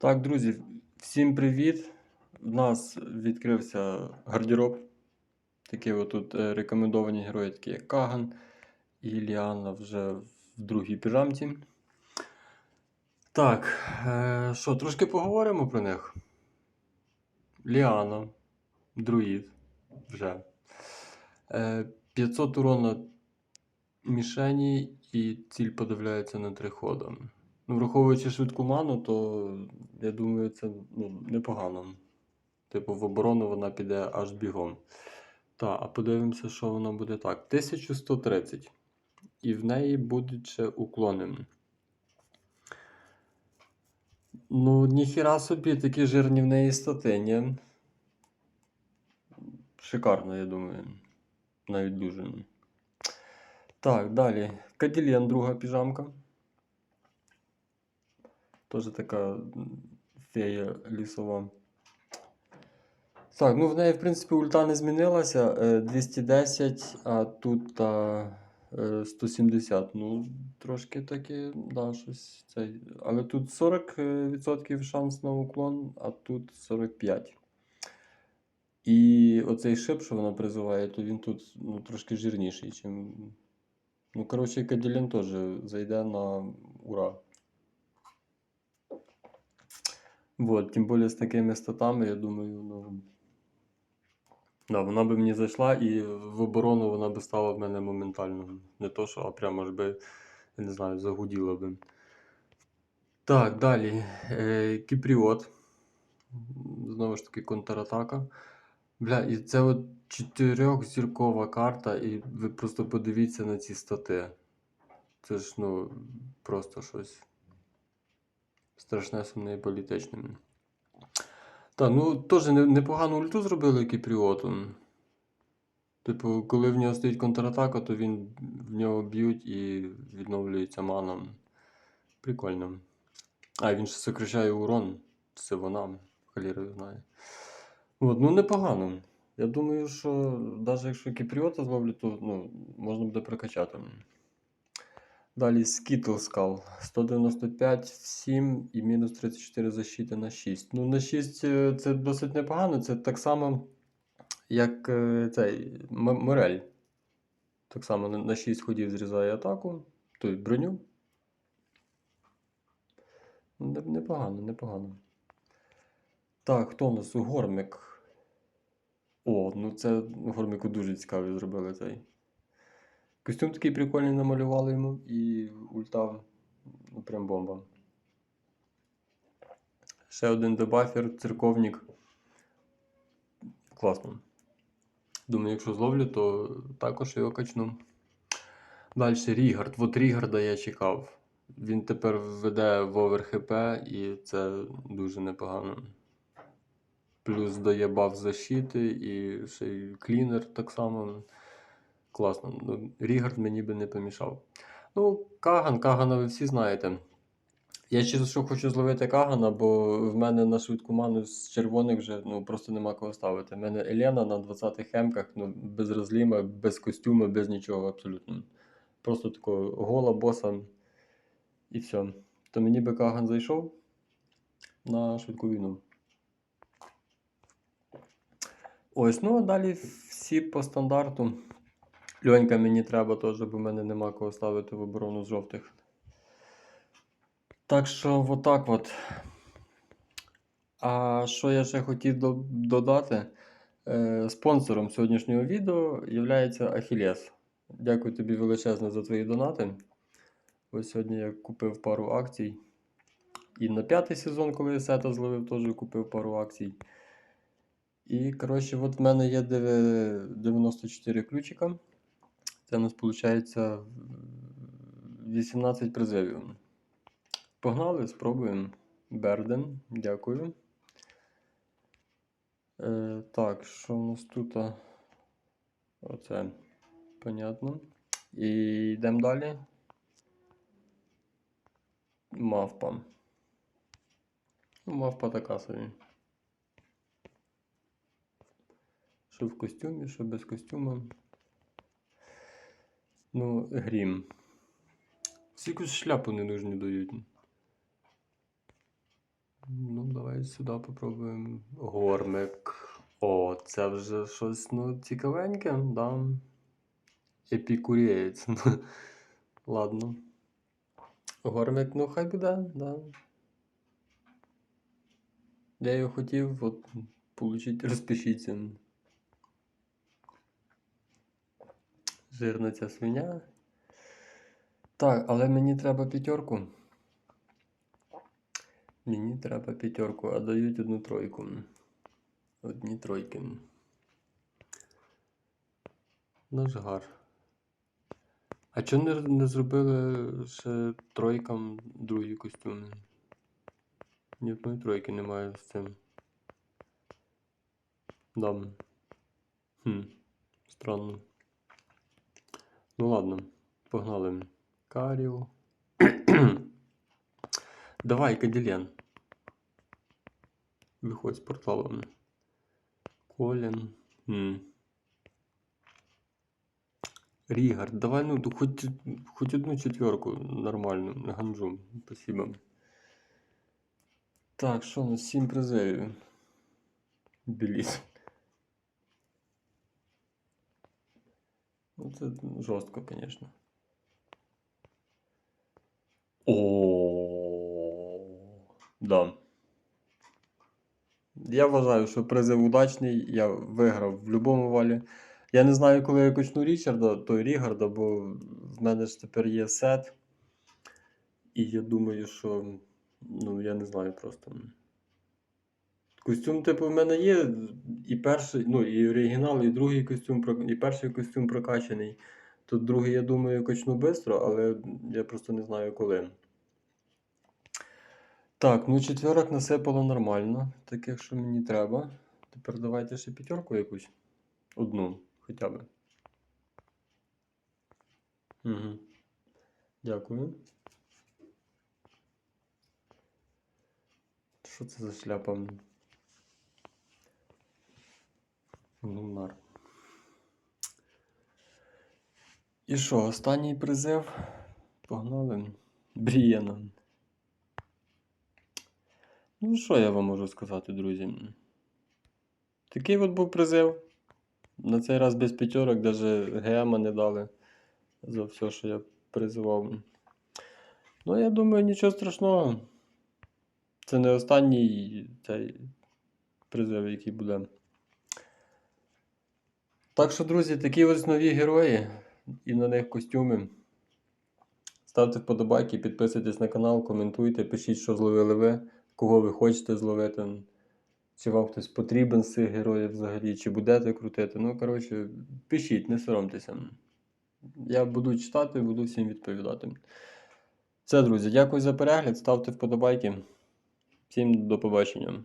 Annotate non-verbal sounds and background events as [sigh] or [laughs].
Так, друзі, всім привіт! У нас відкрився гардероб. Такі отут е, рекомендовані герої, такі як Каган і Ліана вже в другій піжамці. Так, е, що, трошки поговоримо про них. Ліана, друїд вже. Е, 500 урона мішені і ціль подивляється на три хода. Ну, враховуючи швидку ману, то я думаю, це ну, непогано. Типу, в оборону вона піде аж бігом. Так, а подивимося, що воно буде так. 1130. І в неї будуть ще уклони. Ну, ніхіра собі, такі жирні в неї стати, ні? Шикарно, я думаю. Навіть дуже. Так, далі. Каділєн, друга піжамка. Теж така фея лісова. Так, ну в неї, в принципі, ульта не змінилася. е, 210, а тут е, 170. Ну, трошки таки, да, щось цей. Але тут 40% шанс на уклон, а тут 45. І оцей шип, що вона призиває, то він тут ну, трошки жирніший, чим. Ну, коротше, Каділін теж зайде на ура. Вот, тим більше з такими статами, я думаю, ну. Да, вона би мені зайшла і в оборону вона би стала в мене моментально. Не то, що, а прямо аж би, я не знаю, загуділа би. Так, далі. Е, Кіпріот. Знову ж таки, контратака. Бля, і це от чотирьохзіркова карта, і ви просто подивіться на ці стати. Це ж, ну, просто щось страшне сумне і політичне. Так, ну теж непогану ульту зробили Кіпріоту. Типу, коли в нього стоїть контратака, то він в нього б'ють і відновлюється мана. Прикольно. А, він ще сокращає урон. Це вона, халіра знає. От, ну непогано. Я думаю, що навіть якщо Кіпріота зловлю, то ну, можна буде прокачати. Далі Skull. 195 в 7 і мінус 34 защити на 6. Ну, на 6 е, це досить непогано. Це так само, як е, цей Морель. Так само на- на 6 ходів зрізає атаку, то й броню. Непогано, непогано. Так, хто у нас? Гормик. О, ну це Гормику дуже цікавий зробили цей. Костюм такий прикольний намалювали йому і ульта ну, прям бомба. Ще один дебафер, церковник. Класно. Думаю, якщо зловлю, то також його качну. Далі Рігард. От Рігарда я чекав. Він тепер веде в овер ХП і це дуже непогано. Плюс дає баф защити і ще й клінер так само. Класно. Ну, Рігард мені би не помішав. Ну, Каган, Кагана ви всі знаєте. Я ще що хочу зловити Кагана, бо в мене на швидку ману з червоних вже ну, просто нема кого ставити. У мене Елена на 20-х хемках, ну, без розліма, без костюму, без нічого абсолютно. Просто такого гола боса і все. То мені би Каган зайшов на швидку війну. Ось, ну а далі всі по стандарту. Льонька мені треба теж, бо в мене нема кого ставити в оборону жовтих. Так що, отак от. А що я ще хотів до- додати? Е, спонсором сьогоднішнього відео є Ахілес. Дякую тобі величезно за твої донати. Ось сьогодні я купив пару акцій. І на п'ятий сезон, коли я сета зловив, теж купив пару акцій. І, коротше, от в мене є 94 ключика. Це у нас виходить 18 призивів. Погнали, спробуємо. Берден, дякую. Е, так, що у нас тут? Оце. Понятно. І йдемо далі. Мавпа. Ну, мавпа така собі. Що в костюмі, що без костюму. Ну, грім. Всі якусь шляпу ненужні дають. Ну, Давай сюди попробуємо. Гормик. О, це вже щось ну, цікавеньке, да. Епікурієць. [laughs] Ладно. Гормик, ну хай буде, да. Я його хотів, от, получить, розпишіться. Жирна ця свиня. Так, але мені треба п'ятерку. Мені треба п'ятерку, а дають одну тройку. Одні тройки. Нажгар. А чому не, не зробили ще тройкам другі костюми? Ні одної тройки немає з цим. Да. Хм. Странно. Ну ладно, погнали. Каріл. Давай, Каділен. Виходь з порталом. Колін. Рігард, давай ну хоч, хоч одну четверку нормальну, ганджу. Спасибо. Так, що у нас? Сім призерів. Біліт. Це жорстко, звісно. О, да. Я вважаю, що призив удачний. Я виграв в будь-якому валі. Я не знаю, коли я качну Річарда, то Рігарда, бо в мене ж тепер є сет. І я думаю, що. Ну, я не знаю просто. Костюм, типу, в мене є і перший, ну, і оригінал, і другий костюм, і перший костюм прокачаний. Тут другий, я думаю, качну швидко, але я просто не знаю коли. Так, ну четверок насипало нормально, таких, що мені треба. Тепер давайте ще п'ятерку якусь. Одну, хоча б. Угу. Дякую. Що це за шляпа? Лунар. І що, останній призив? Погнали. Брієна. Ну, що я вам можу сказати, друзі? Такий от був призив. На цей раз без п'ятерок, навіть ГМа не дали за все, що я призивав. Ну, я думаю, нічого страшного. Це не останній цей призив, який буде. Так що, друзі, такі ось нові герої і на них костюми. Ставте вподобайки, підписуйтесь на канал, коментуйте, пишіть, що зловили ви, кого ви хочете зловити. Чи вам хтось потрібен з цих героїв взагалі, чи будете крутити. Ну, коротше, пишіть, не соромтеся. Я буду читати, буду всім відповідати. Все, друзі, дякую за перегляд. Ставте вподобайки. Всім до побачення.